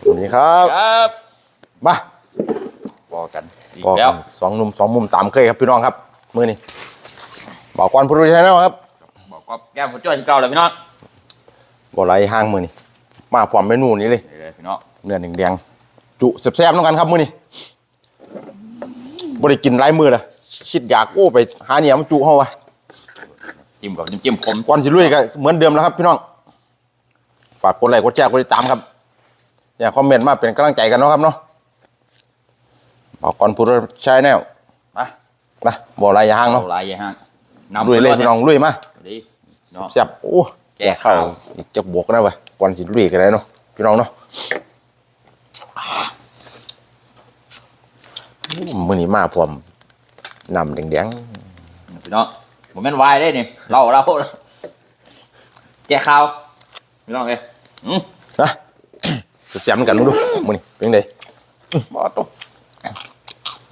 สวัสดีครับ ครับมาบอกกันอีกบอกแล้ว สองหนุ่มสองมุมตามเคยครับพี่น้องครับ มือนี้บอกก่อนผู้รู้ชแนลครับบอกว่าแก้มผมจ้อยที่เก่าเลยพี่น้องบ่ไรห้างมือนี้มาพร้อมเมนูนี้เลย นี่เลยพี่น้องเนื้อแดงๆจุแซ่บๆน้องกันครับมือนี้บ่ได้กินหลายมือละคิดอยากโอ้ไปหาเนี่ยมาจุเฮาวะจิ้มกับจิ้มจิ้มขมก่อนสิลุยก็เหมือนเดิมแล้วครับพี่น้องฝากกดไลค์กดแชร์กดติดตามครับ อย่าคอมเมนต์มาเป็นกำลังใจกันเนาะครับเนาะบอกก่อนผู้รู้ชแนลมานะบ่ไรอย่าห้างเอาเนาะลายยังฮะลุยเลยพี่น้องลุยมาดีน้องแซ่บโอ้แก่ข้าวอีกจะบวกนะวะก่อนสิลุยกันเลยเนาะพี่น้องเนาะอู้มื้อนี้มาพร้อมน้ำแดงพี่น้องผมเป็นวายได้นี่เราเราแก้ข้าวพี่น้องเอ้ ยอืมๆนะแซ่บๆเหมือนกันมึงดูมื้อนี้เป็นไงบอตุ๊ก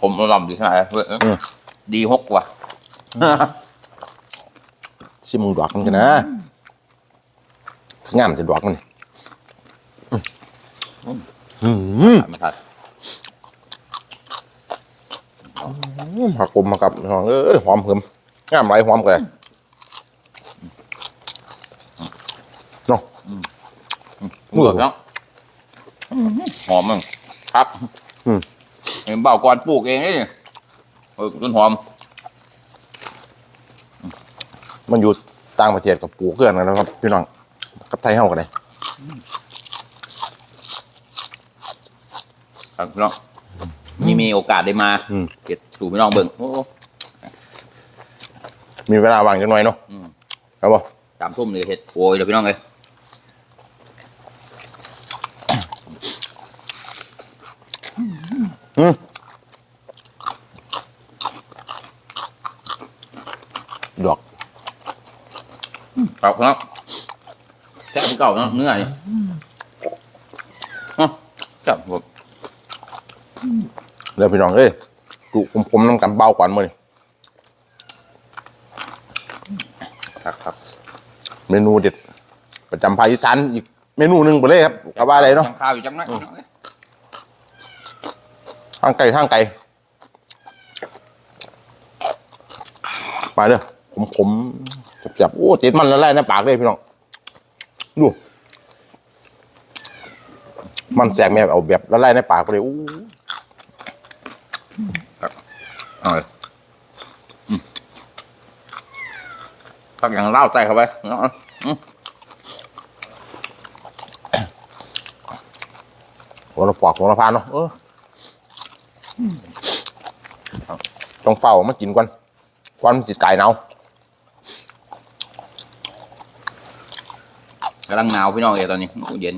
ขมลำดีขนาดไหนเว้ยอืมดีหกว่ะชิมมึงดอกมันกันนะคืองามแต่ดอกมันนี่อืมไม่ทันผักกลมมากับน้องเอ้ยหอมเหิมงามไรหอมกันเนาะ มือเนาะหอมมึงครับอืมเห็นเบาก่อนปลูกเองนี่เออต้นหอม มันอยู่ต่างประเทศกับปลูกเกลือนกันนะครับพี่น้องกับไทยเฮากันเลยครับพี่น้องนี่มีโอกาสได้มาเก็บสู่พี่น้องเบิ่งโอ้มีเวลาว่างจังหน่อยเนาะอืมครับผมสามทุ่มเลยเห็ดโวยเดี๋ยวพี่น้องเลย ดอกครับพี่น้องแซ่บเก่าเนาะเนื้อนี่ฮะแซ่บผมเดี๋ยวพี่น้องเอ้ยจุคมๆน้ำกันเบาก่อนมื้อนี้ครับครับ เมนูเด็ด ประจำภาคอีสานอีกเมนูหนึ่งไปเลยครับกับว่าอะไรเนาะจังข้าวอยู่จังนั้นพี่น้องเอ้ย ทางไก่ทางไก่มาเด้อขมๆจับๆโอ้ติดมันละลายในปากเลยพี่น้อง ดู มันแสกแม่เอาแบบละลายในปากเลยอู้เอาเลยอืมพักอย่างเล่าใส่เข้าไปพี่น้องเอ้ยอืมหัวละปอกหัวละพานเนาะเออ ต้องเฝ้ามากินก่อนก่อนมันจิตายหนาวกำลังหนาวพี่น้องเอ้ยตอนนี้โอ้เย็น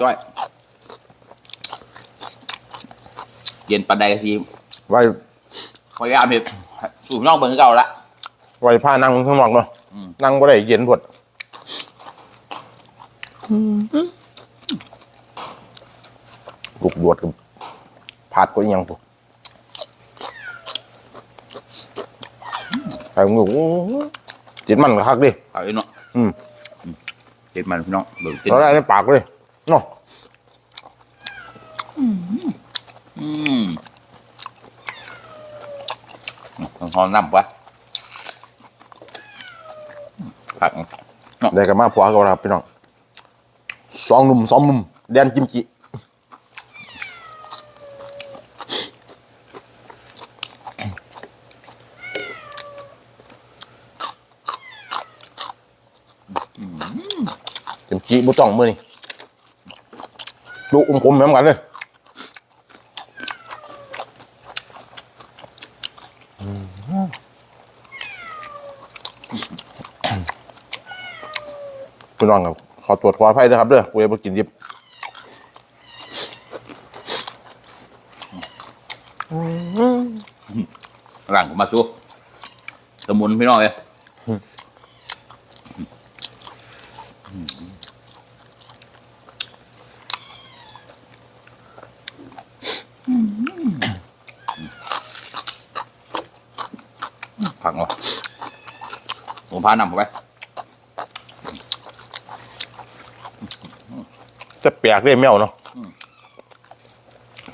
จ้อยๆเย็นปันใดก็สิไว้พยายามเห็ดสู่พี่น้องเบิ่งคือเก่าละไว้ผ้านั่งข้างนอกเนาะอืมนั่งบ่ได้เย็นพดลูกดวดกับผาดก็อีหยังปุ๊ ใส่มือโอ้จิตมันก็คักดิ เอาไอ้เนาะอืมเห็ดมันพี่น้องเบิ่งเป็นแล้วได้ในปากเลยเนาะอืมหอมน้ำวะผัก ได้กับมาผัวกับเราครับพี่น้องสองหนุ่มสองมุมแดนกิมจิ กิมจิบุต้องมือนี่ดูอุ้มคมเหมือนกันเลยพี่น้องครับขอตรวจขออภัยด้วยครับเด้อกูจะไปกินดิบหลังมาสู้สมุนพี่น้องเลยผักเนาะ ผมพานำเข้าไปจะแปลกเลยแมวเนาะ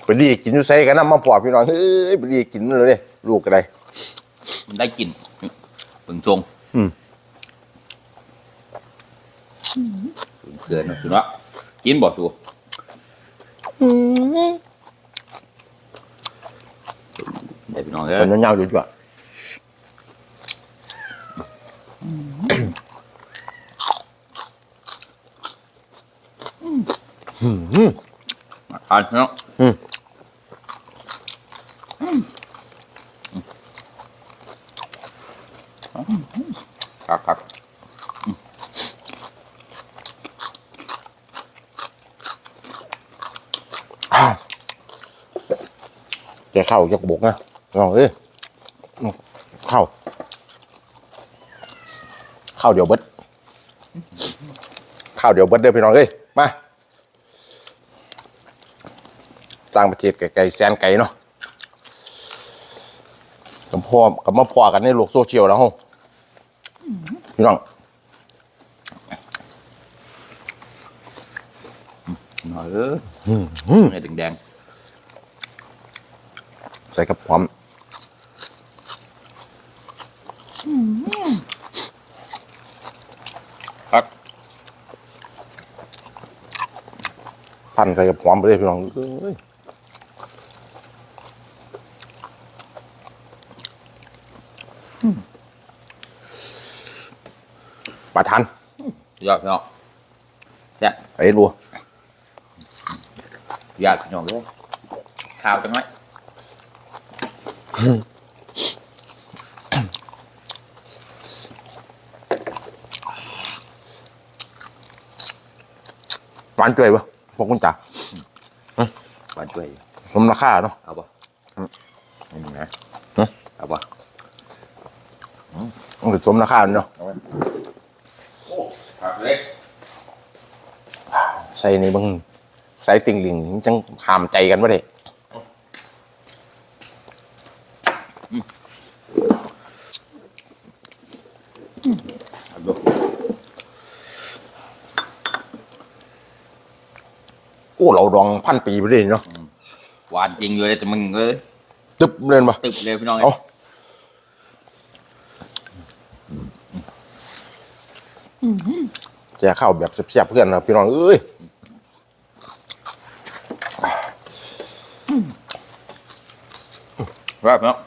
ไปรีกินอยู่ไสกันน้ำมาปอพี่น้องเฮ้ยไปรีกินเลยเด้ลูกก็ได้มันได้กลิ่นเบิ่งชงอืมเกินนะคุณว่ากินบ่สูได้พี่น้องเอ้คนยยาวๆอยู่จ้ะ อ่านเนาะครับครับแกเข้าจะบกนะน้องเอ้ยอืมเข้า ข้าเดี๋ยวเบิดเข้าเดี๋ยวเบิดเด้อพี่น้องเอ้ยมาต่างประเทศไกลๆแสนไกลเนาะกับพ่อกับมาพ่อกันในโลกโซเชียลแล้วฮะพี่น้องหน่อยเออเนี่ยแดงใส่กับพร้อม ๆครับ พันใส่กับพร้อมไปเลยพี่น้องเอ้ยปลาทันยอดพี่น้องเนี่ยไอ้รัวยอดพี่น้องเลยข้าวจังไหมหวานเจ๋ยปะพว กคุณจ๋าหวานช่วยสมราคาเนาะเอาป่ะไม่มีนะฮะเอาป่ะมันคือสมราคาเนาะโอ้ครับเล็กใส่ในเบางใส่ติ่งหลิงจังหามใจกันวะเด็เอาดู โอ้เราดองพันปีไปเลยเนาะหวานจริงอยู่เลยแต่มึงเอ้ยตึบเลยปะตึบเลยพี่น้องเอาแจกข้าวแบบเสียบๆเพื่อนนะพี่น้องเอ้ยครับพี่น้อง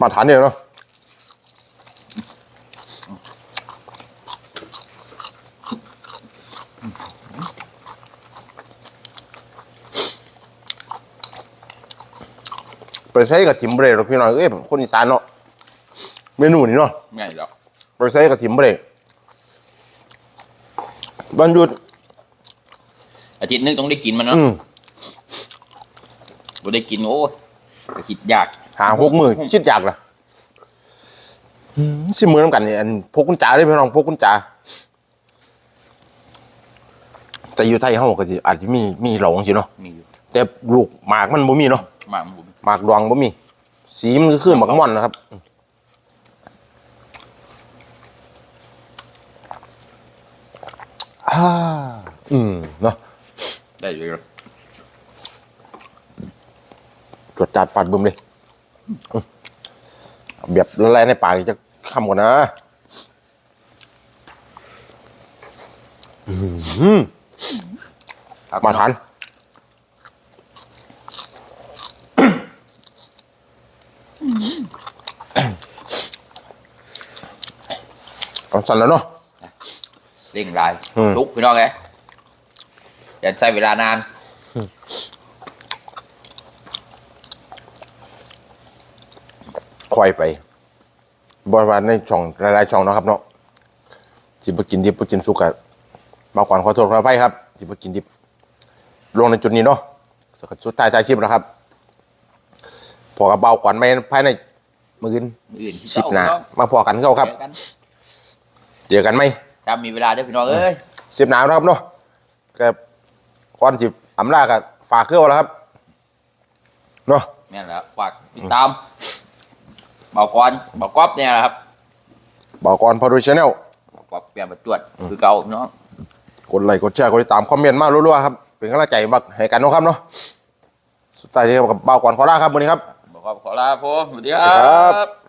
มาทานเนี่ยเนาะ ไปใช้กับจิมเบรกหรอกพี่น้องเอ้ยคนอีสานเนาะเมนูนี่เนาะง่ายหรอกไปใช้กับจิมเบรกวันหยุดอาทิตย์หนึงต้องได้กินมันเนาะอืมบ่ได้กินโอ้ยก็คิดยากหาหกมือคิดอยากล่ะอืมสิมือน้ำกันเนี่ยอันพกกุญจาได้พี่น้องพกกุญจาแต่อยู่ไทยเฮาก็สิอาจจะมีมีเหลงสิเนาะมีอยู่แต่ลูกหมากมันบ่มีเนาะ มากมันบ่มีหมากดวงบ่มี สีมันก็คือหมากม่อนนะครับอ่าอืมเนาะได้อยู่จดจัดฟาดบึมเลยอืมเอาแบบละลายในปากอีกจะคำก่อนนะอื้อหือครับมาทานเอา สั่นแล้วเนาะเร่งรายอืมลุกพี่น้องไงอย่าใช้เวลานานคอยไปบริวารในช่องหลายๆช่องเนาะครับเนาะจิบกินดิบบ่กินสุกอะมาก่อนขอโทษขออภัยครับจิบกินดิบ ลงในจุดนี้เนาะสุดท้ายท้ายชิปแล้วครับพอกับเบาก่อนไม่ภายในมืออื่นอื่นที่ชิปหนาเจ้ามาพอกันเข้าครับ เจอกันเจอกันไหมถ้ามีเวลาเด้อพี่น้องเอ้ยสิบหนาวนะครับเนาะก็ก่อนจิบอำลากับฝากเครื่องแล้วครับเนาะแม่นแล้วฝากติดตามเบากอนเบากอบเนี่ยแหละครับบอกก่อนพอดูชาแนลเบากอบเปลี่ยนประจวดคือเก่าพี่น้องกดไลค์กดแชร์กดติดตามคอมเมนต์มารัวๆครับเป็นกำลังใจบักให้กันเนาะครับเนาะสุดท้ายที่กับเบาก่อนขอลาครับวันนี้ครับบอกว่าขอลาผมสวัสดีคครัรับบ